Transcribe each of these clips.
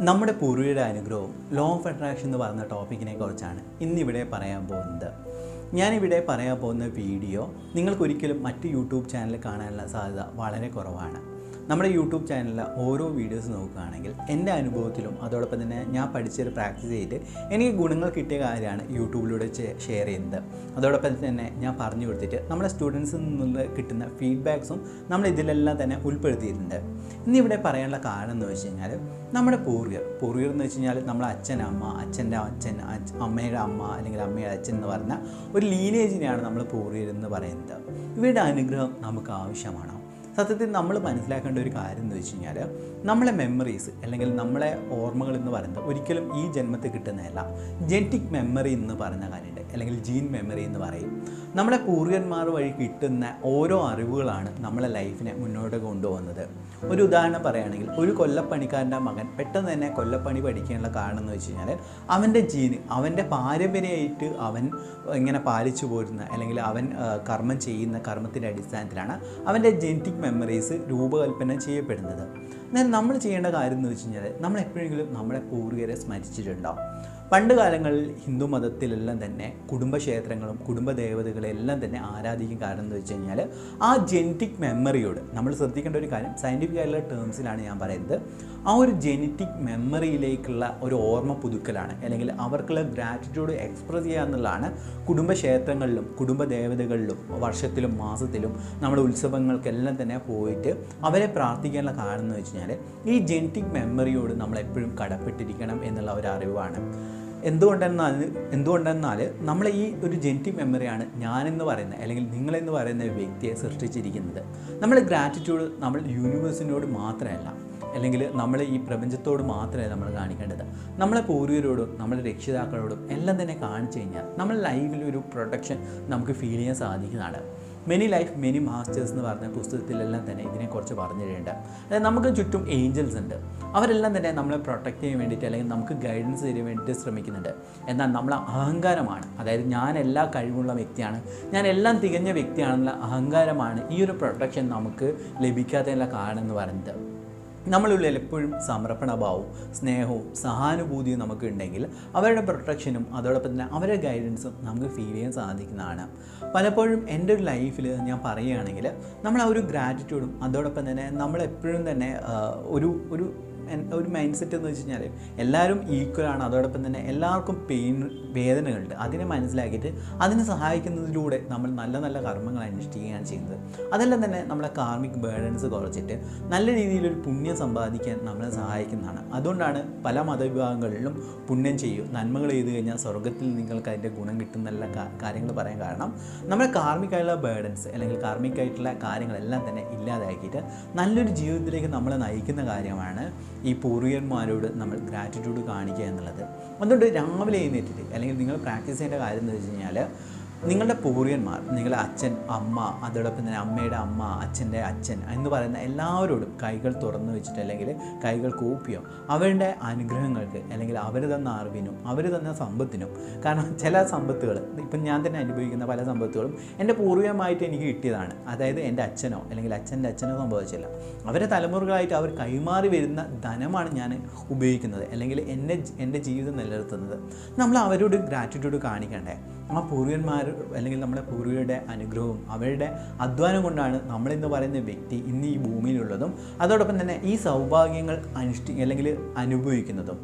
നമ്മുടെ പൂർവിയുടെ അനുഗ്രഹവും law of attraction എന്ന് പറയുന്ന ടോപ്പിക്കിനെ കുറിച്ചാണ് ഇന്നിവിടെ പറയാൻ പോകുന്നത്. ഞാനിവിടെ പറയാൻ പോകുന്ന വീഡിയോ നിങ്ങൾക്കൊരിക്കലും മറ്റ് യൂട്യൂബ് ചാനൽ കാണാനുള്ള സാധ്യത വളരെ കുറവാണ്. നമ്മുടെ യൂട്യൂബ് ചാനലിലെ ഓരോ വീഡിയോസ് നോക്കുകയാണെങ്കിൽ എന്റെ അനുഭവത്തിലും അതോടൊപ്പം തന്നെ ഞാൻ പഠിച്ചൊരു പ്രാക്ടീസ് ചെയ്തിട്ട് എനിക്ക് ഗുണങ്ങൾ കിട്ടിയ കാര്യമാണ് യൂട്യൂബിലൂടെ ഷെയർ ചെയ്യുന്നത്. അതോടൊപ്പം തന്നെ ഞാൻ പറഞ്ഞു കൊടുത്തിട്ട് നമ്മുടെ സ്റ്റുഡൻസിൽ നിന്നുള്ള കിട്ടുന്ന ഫീഡ്ബാക്സും നമ്മൾ ഇതിലെല്ലാം തന്നെ ഉൾപ്പെടുത്തിയിട്ടുണ്ട്. ഇന്നിവിടെ പറയാനുള്ള കാരണം എന്ന് വെച്ച് കഴിഞ്ഞാൽ നമ്മുടെ പൂർവികർ പൂർവികർ എന്ന് വെച്ച് കഴിഞ്ഞാൽ നമ്മളെ അച്ഛൻ അമ്മ അച്ഛന്റെ അച്ഛൻ അച്ഛ- അമ്മയുടെ അമ്മ അല്ലെങ്കിൽ അമ്മയുടെ അച്ഛൻ എന്ന് പറഞ്ഞ ഒരു ലീനേജിനെയാണ് നമ്മൾ പൂർവികർ എന്ന് പറയുന്നത്. ഇവരുടെ അനുഗ്രഹം നമുക്ക് ആവശ്യമാണോ? സത്യത്തിൽ നമ്മൾ മനസ്സിലാക്കേണ്ട ഒരു കാര്യം എന്ന് വെച്ച് കഴിഞ്ഞാൽ നമ്മളെ മെമ്മറീസ് അല്ലെങ്കിൽ നമ്മളെ ഓർമ്മകൾ എന്ന് പറയുന്നത് ഒരിക്കലും ഈ ജന്മത്തിൽ കിട്ടുന്നതല്ല. ജെനറ്റിക് മെമ്മറി എന്ന് പറയുന്ന കാര്യമുണ്ട്. അല്ലെങ്കിൽ ജീൻ മെമ്മറി എന്ന് പറയും. നമ്മളെ പൂർവികന്മാർ വഴി കിട്ടുന്ന ഓരോ അറിവുകളാണ് നമ്മളെ ലൈഫിനെ മുന്നോട്ട് കൊണ്ടുപോകുന്നത്. ഒരു ഉദാഹരണം പറയുകയാണെങ്കിൽ ഒരു കൊല്ലപ്പണിക്കാരന്റെ മകൻ പെട്ടെന്ന് തന്നെ കൊല്ലപ്പണി പഠിക്കാനുള്ള കാരണം എന്ന് വെച്ച് കഴിഞ്ഞാൽ അവന്റെ ജീന് അവന്റെ പാരമ്പര്യമായിട്ട് അവൻ ഇങ്ങനെ പാലിച്ചു പോരുന്ന അല്ലെങ്കിൽ അവൻ കർമ്മം ചെയ്യുന്ന കർമ്മത്തിന്റെ അടിസ്ഥാനത്തിലാണ് അവന്റെ ജെനറ്റിക് മെമ്മറീസ് രൂപകൽപ്പന ചെയ്യപ്പെടുന്നത്. എന്നാൽ നമ്മൾ ചെയ്യേണ്ട കാര്യം എന്ന് വെച്ച് കഴിഞ്ഞാൽ നമ്മൾ എപ്പോഴെങ്കിലും നമ്മുടെ പൂർവികരെ സ്മരിച്ചിട്ടുണ്ടോ പണ്ട് കാലങ്ങളിൽ ഹിന്ദു മതത്തിലെല്ലാം തന്നെ കുടുംബക്ഷേത്രങ്ങളും കുടുംബ ദേവതകളെല്ലാം തന്നെ ആരാധിക്കും. കാരണം എന്ന് വെച്ച് കഴിഞ്ഞാൽ ആ ജെനറ്റിക് മെമ്മറിയോട് നമ്മൾ ശ്രദ്ധിക്കേണ്ട ഒരു കാര്യം സയന്റിഫിക് ആയിട്ടുള്ള ടേംസിലാണ് ഞാൻ പറയുന്നത്. ആ ഒരു ജെനറ്റിക് മെമ്മറിയിലേക്കുള്ള ഒരു ഓർമ്മ പുതുക്കലാണ്. അല്ലെങ്കിൽ അവർക്കുള്ള ഗ്രാറ്റിറ്റ്യൂഡ് എക്സ്പ്രസ് ചെയ്യുക എന്നുള്ളതാണ് കുടുംബക്ഷേത്രങ്ങളിലും കുടുംബ ദേവതകളിലും വർഷത്തിലും മാസത്തിലും നമ്മൾ ഉത്സവങ്ങൾക്കെല്ലാം തന്നെ പോയിട്ട് അവരെ പ്രാർത്ഥിക്കാനുള്ള കാരണം എന്ന് വെച്ച് കഴിഞ്ഞാൽ ഈ ജെനറ്റിക് മെമ്മറിയോട് നമ്മൾ എപ്പോഴും കടപ്പെട്ടിരിക്കണം എന്നുള്ള ഒരു അറിവാണ്. എന്തുകൊണ്ടെന്നാൽ എന്തുകൊണ്ടെന്നാൽ നമ്മൾ ഈ ഒരു ജെനറ്റിക് മെമ്മറിയാണ് ഞാനെന്ന് പറയുന്ന അല്ലെങ്കിൽ നിങ്ങളെന്ന് പറയുന്ന വ്യക്തിയെ സൃഷ്ടിച്ചിരിക്കുന്നത്. നമ്മൾ ഗ്രാറ്റിറ്റ്യൂഡ് നമ്മൾ യൂണിവേഴ്സിനോട് മാത്രമല്ല അല്ലെങ്കിൽ നമ്മൾ ഈ പ്രപഞ്ചത്തോട് മാത്രമേ നമ്മൾ കാണിക്കേണ്ടത്. നമ്മളെ പൂർവികരോടും നമ്മളെ രക്ഷിതാക്കളോടും എല്ലാം തന്നെ കാണിച്ചു കഴിഞ്ഞാൽ നമ്മൾ ലൈഫിൽ ഒരു പ്രൊട്ടക്ഷൻ നമുക്ക് ഫീൽ ചെയ്യാൻ സാധിക്കുന്നതാണ്. മെനി ലൈഫ് മെനി മാസ്റ്റേഴ്സ് എന്ന് പറഞ്ഞ പുസ്തകത്തിലെല്ലാം തന്നെ ഇതിനെക്കുറിച്ച് പറഞ്ഞു തരേണ്ട. അതായത് നമുക്ക് ചുറ്റും ഏഞ്ചൽസ് ഉണ്ട്. അവരെല്ലാം തന്നെ നമ്മളെ പ്രൊട്ടക്റ്റ് ചെയ്യാൻ വേണ്ടിയിട്ട് അല്ലെങ്കിൽ നമുക്ക് ഗൈഡൻസ് തരാൻ വേണ്ടിയിട്ട് ശ്രമിക്കുന്നുണ്ട്. എന്നാൽ നമ്മൾ അഹങ്കാരമാണ്. അതായത് ഞാൻ എല്ലാ കഴിവുള്ള വ്യക്തിയാണ്. ഞാൻ എല്ലാം തികഞ്ഞ വ്യക്തിയാണെന്നുള്ള അഹങ്കാരമാണ് ഈ ഒരു പ്രൊട്ടക്ഷൻ നമുക്ക് ലഭിക്കാത്തതിനുള്ള കാരണം എന്ന് പറയുന്നത്. നമ്മളുള്ളിൽ എപ്പോഴും സമർപ്പണഭാവവും സ്നേഹവും സഹാനുഭൂതിയും നമുക്ക് ഉണ്ടെങ്കിൽ അവരുടെ പ്രൊട്ടക്ഷനും അതോടൊപ്പം തന്നെ അവരുടെ ഗൈഡൻസും നമുക്ക് ഫീൽ ചെയ്യാൻ സാധിക്കുന്നതാണ്. പലപ്പോഴും എന്റെ ഒരു ലൈഫിൽ ഞാൻ പറയുകയാണെങ്കിൽ നമ്മൾ ആ ഒരു ഗ്രാറ്റിറ്റ്യൂഡും അതോടൊപ്പം തന്നെ നമ്മളെപ്പോഴും തന്നെ ഒരു ഒരു ഒരു മൈൻഡ് സെറ്റ് എന്ന് വെച്ച് കഴിഞ്ഞാൽ എല്ലാവരും ഈക്വലാണ് അതോടൊപ്പം തന്നെ എല്ലാവർക്കും പെയിൻ വേദനകളുണ്ട്. അതിനെ മനസ്സിലാക്കിയിട്ട് അതിനെ സഹായിക്കുന്നതിലൂടെ നമ്മൾ നല്ല നല്ല കർമ്മങ്ങൾ അനുഷ്ഠിക്കുകയാണ് ചെയ്യുന്നത്. അതെല്ലാം തന്നെ നമ്മളെ കാർമിക് ബേർഡൻസ് കുറച്ചിട്ട് നല്ല രീതിയിലൊരു പുണ്യം സമ്പാദിക്കാൻ നമ്മളെ സഹായിക്കുന്നതാണ്. അതുകൊണ്ടാണ് പല മതവിഭാഗങ്ങളിലും പുണ്യം ചെയ്യൂ നന്മകൾ ചെയ്തു കഴിഞ്ഞാൽ സ്വർഗത്തിൽ നിങ്ങൾക്ക് അതിന്റെ ഗുണം കിട്ടുന്ന കാര്യങ്ങൾ പറയാൻ കാരണം നമ്മുടെ കാർമികമായിട്ടുള്ള ബേർഡൻസ് അല്ലെങ്കിൽ കാർമികമായിട്ടുള്ള കാര്യങ്ങളെല്ലാം തന്നെ ഇല്ലാതാക്കിയിട്ട് നല്ലൊരു ജീവിതത്തിലേക്ക് നമ്മളെ നയിക്കുന്ന കാര്യമാണ് ഈ പൂർവികന്മാരോട് നമ്മൾ ഗ്രാറ്റിറ്റ്യൂഡ് കാണിക്കുക എന്നുള്ളത്. അതുകൊണ്ട് രാവിലെ എഴുന്നേറ്റിട്ട് അല്ലെങ്കിൽ നിങ്ങൾ പ്രാക്ടീസ് ചെയ്യേണ്ട കാര്യം എന്ന് വെച്ച് കഴിഞ്ഞാൽ നിങ്ങളുടെ പൂർവികന്മാർ നിങ്ങളുടെ അച്ഛൻ അമ്മ അതോടൊപ്പം തന്നെ അമ്മയുടെ അമ്മ അച്ഛന്റെ അച്ഛൻ എന്ന് പറയുന്ന എല്ലാവരോടും കൈകൾ തുറന്നു വെച്ചിട്ട് അല്ലെങ്കിൽ കൈകൾ കൂപ്പിയോ അവരുടെ അനുഗ്രഹങ്ങൾക്ക് അല്ലെങ്കിൽ അവർ തന്ന അറിവിനും അവർ തന്ന സമ്പത്തിനും. കാരണം ചില സമ്പത്തുകൾ ഇപ്പം ഞാൻ തന്നെ അനുഭവിക്കുന്ന പല സമ്പത്തുകളും എന്റെ പൂർവികമായിട്ട് എനിക്ക് കിട്ടിയതാണ്. അതായത് എന്റെ അച്ഛനോ അല്ലെങ്കിൽ അച്ഛന്റെ അച്ഛനോ സംഭവിച്ചില്ല. അവരെ തലമുറകളായിട്ട് അവർ കൈമാറി വരുന്ന ധനമാണ് ഞാൻ ഉപയോഗിക്കുന്നത് അല്ലെങ്കിൽ എന്റെ എന്റെ ജീവിതം നിലനിർത്തുന്നത്. നമ്മൾ അവരോട് ഗ്രാറ്റിറ്റ്യൂഡ് കാണിക്കണ്ടേ? ആ പൂർവികന്മാർ അല്ലെങ്കിൽ നമ്മുടെ പൂർവികരുടെ അനുഗ്രഹവും അവരുടെ അധ്വാനം കൊണ്ടാണ് നമ്മളിന്ന് പറയുന്ന വ്യക്തി ഇന്ന് ഈ ഭൂമിയിലുള്ളതും അതോടൊപ്പം തന്നെ ഈ സൗഭാഗ്യങ്ങൾ അനുഷ്ഠി അല്ലെങ്കിൽ അനുഭവിക്കുന്നതും.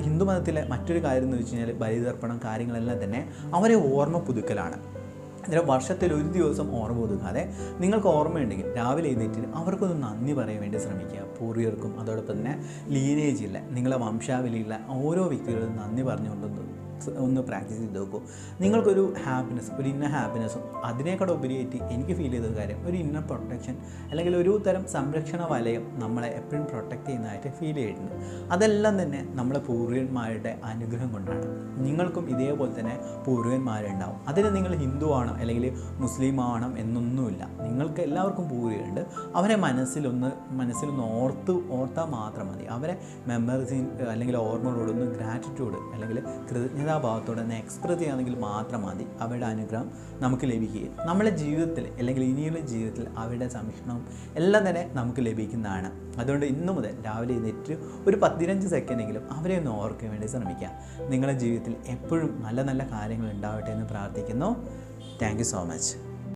ഹിന്ദു മതത്തിലെ മറ്റൊരു കാര്യം എന്ന് വെച്ച് കഴിഞ്ഞാൽ ബലിതർപ്പണം കാര്യങ്ങളെല്ലാം തന്നെ അവരെ ഓർമ്മ പുതുക്കലാണ്. അന്നേരം വർഷത്തിൽ ഒരു ദിവസം ഓർമ്മ പുതുക്കാതെ നിങ്ങൾക്ക് ഓർമ്മയുണ്ടെങ്കിൽ രാവിലെ എഴുന്നേറ്റ് അവർക്കൊന്ന് നന്ദി പറയാൻ വേണ്ടി ശ്രമിക്കുക. പൂർവികർക്കും അതോടൊപ്പം തന്നെ ലീനേജില്ല നിങ്ങളെ വംശാവലിയില്ല ഓരോ വ്യക്തികളും നന്ദി പറഞ്ഞുകൊണ്ടൊന്ന് ഒന്ന് പ്രാക്ടീസ് ചെയ്ത് നോക്കൂ. നിങ്ങൾക്കൊരു ഹാപ്പിനെസ് ഒരു ഇന്ന ഹാപ്പിനെസ്സും അതിനേക്കാൾ ഉപരിയായിട്ട് എനിക്ക് ഫീൽ ചെയ്ത കാര്യം ഒരു ഇന്നർ പ്രൊട്ടക്ഷൻ അല്ലെങ്കിൽ ഒരു തരം സംരക്ഷണ വലയം നമ്മളെ എപ്പോഴും പ്രൊട്ടക്റ്റ് ചെയ്യുന്നതായിട്ട് ഫീൽ ചെയ്തിട്ടുണ്ട് അതെല്ലാം തന്നെ നമ്മളെ പൂർവികന്മാരുടെ അനുഗ്രഹം കൊണ്ടാണ്. നിങ്ങൾക്കും ഇതേപോലെ തന്നെ പൂർവികന്മാരുണ്ടാവും. അതിന് നിങ്ങൾ ഹിന്ദു ആണോ അല്ലെങ്കിൽ മുസ്ലിം ആണോ എന്നൊന്നുമില്ല. നിങ്ങൾക്ക് എല്ലാവർക്കും പൂർവികരുണ്ട്. അവരെ മനസ്സിലൊന്ന് മനസ്സിലൊന്ന് ഓർത്ത് ഓർത്താൽ മാത്രം മതി. അവരെ മെമ്മറീസ് അല്ലെങ്കിൽ ഓർമ്മകളോടൊന്ന് ഗ്രാറ്റിറ്റ്യൂഡ് അല്ലെങ്കിൽ കൃതജ്ഞത അനുകമ്പാഭാവത്തോടെ ഒന്ന് എക്സ്പ്രസ് ചെയ്യുകയാണെങ്കിൽ മാത്രം മതി. അവരുടെ അനുഗ്രഹം നമുക്ക് ലഭിക്കുകയും നമ്മുടെ ജീവിതത്തിൽ അല്ലെങ്കിൽ ഇനിയുള്ള ജീവിതത്തിൽ അവരുടെ സംരക്ഷണവും എല്ലാം തന്നെ നമുക്ക് ലഭിക്കുന്നതാണ്. അതുകൊണ്ട് ഇന്നു മുതൽ രാവിലെ എഴുന്നേറ്റ് ഒരു പതിനഞ്ച് സെക്കൻഡെങ്കിലും അവരെ ഒന്ന് ഓർക്കാൻ വേണ്ടി ശ്രമിക്കാം നിങ്ങളുടെ ജീവിതത്തിൽ എപ്പോഴും നല്ല നല്ല കാര്യങ്ങൾ ഉണ്ടാവട്ടെ എന്ന് പ്രാർത്ഥിക്കുന്നു. Thank so much